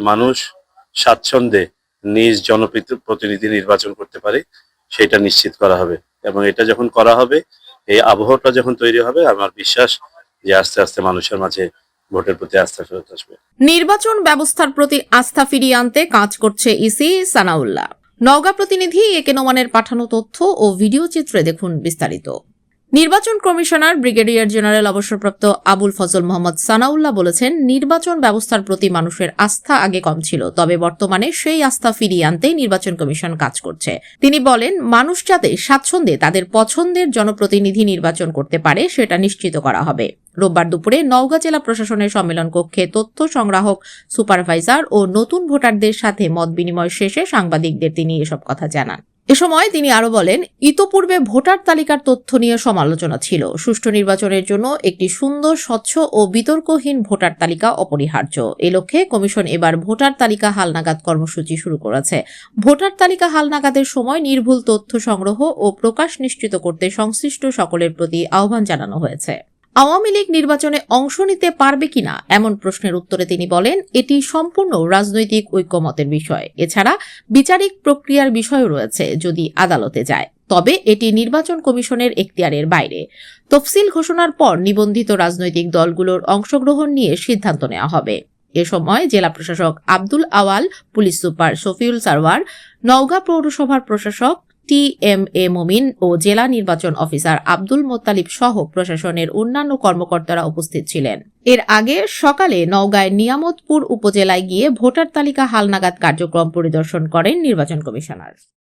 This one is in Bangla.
মানুষ স্বাচ্ছন্দ্যে নিজ জনপ্রতিনিধি নির্বাচন করতে পারে, সেটা নিশ্চিত করা হবে। এবং এটা যখন করা হবে, এই আবহাওয়াটা যখন তৈরি হবে, আমার বিশ্বাস যে আস্তে আস্তে মানুষের মাঝে ভোটের প্রতি আস্থা ফেরত আসবে। নির্বাচন ব্যবস্থার প্রতি আস্থা ফিরিয়ে আনতে কাজ করছে ইসি সানাউল্লাহ। নওগাঁ প্রতিনিধি একে নোমানের পাঠানো তথ্য ও ভিডিও চিত্রে দেখুন বিস্তারিত। নির্বাচন কমিশনার ব্রিগেডিয়ার জেনারেল অবসরপ্রাপ্ত আবুল ফজল মোহাম্মদ সানাউল্লাহ বলেছেন, নির্বাচন ব্যবস্থার প্রতি মানুষের আস্থা আগে কম ছিল, তবে বর্তমানে সেই আস্থা ফিরিয়ে আনতেই নির্বাচন কমিশন কাজ করছে। তিনি বলেন, মানুষ যাতে স্বাচ্ছন্দ্যে তাদের পছন্দের জনপ্রতিনিধি নির্বাচন করতে পারে, সেটা নিশ্চিত করা হবে। রোববার দুপুরে নওগাঁ জেলা প্রশাসনের সম্মেলন কক্ষে তথ্য সংগ্রাহক, সুপারভাইজার ও নতুন ভোটারদের সাথে মত বিনিময় শেষে সাংবাদিকদের তিনি এসব কথা জানান। এ সময় তিনি আরও বলেন, ইতোপূর্বে ভোটার তালিকার তথ্য নিয়ে সমালোচনা ছিল। সুষ্ঠু নির্বাচনের জন্য একটি সুন্দর, স্বচ্ছ ও বিতর্কহীন ভোটার তালিকা অপরিহার্য। এ লক্ষ্যে কমিশন এবার ভোটার তালিকা হালনাগাদ কর্মসূচি শুরু করেছে। ভোটার তালিকা হালনাগাদের সময় নির্ভুল তথ্য সংগ্রহ ও প্রকাশ নিশ্চিত করতে সংশ্লিষ্ট সকলের প্রতি আহ্বান জানানো হয়েছে। আওয়ামী লীগ নির্বাচনে অংশ নিতে পারবে কিনা এমন প্রশ্নের উত্তরে তিনি বলেন, এটি সম্পূর্ণ রাজনৈতিক ঐক্যমতের বিষয়। এছাড়া বিচারিক প্রক্রিয়ার বিষয় রয়েছে যদি আদালতে যায়। তবে এটি নির্বাচন কমিশনের এখতিয়ারের বাইরে। তফসিল ঘোষণার পর নিবন্ধিত রাজনৈতিক দলগুলোর অংশগ্রহণ নিয়ে সিদ্ধান্ত নেওয়া হবে। এ সময় জেলা প্রশাসক আব্দুল আওয়াল, পুলিশ সুপার শফিউল সারওয়ার, নওগাঁ পৌরসভার প্রশাসক টি এম এ মমিন ও জেলা নির্বাচন অফিসার আব্দুল মোত্তালিব সহ প্রশাসনের অন্যান্য কর্মকর্তারা উপস্থিত ছিলেন। এর আগে সকালে নওগাঁয় নিয়ামতপুর উপজেলায় গিয়ে ভোটার তালিকা হালনাগাদ কার্যক্রম পরিদর্শন করেন নির্বাচন কমিশনার।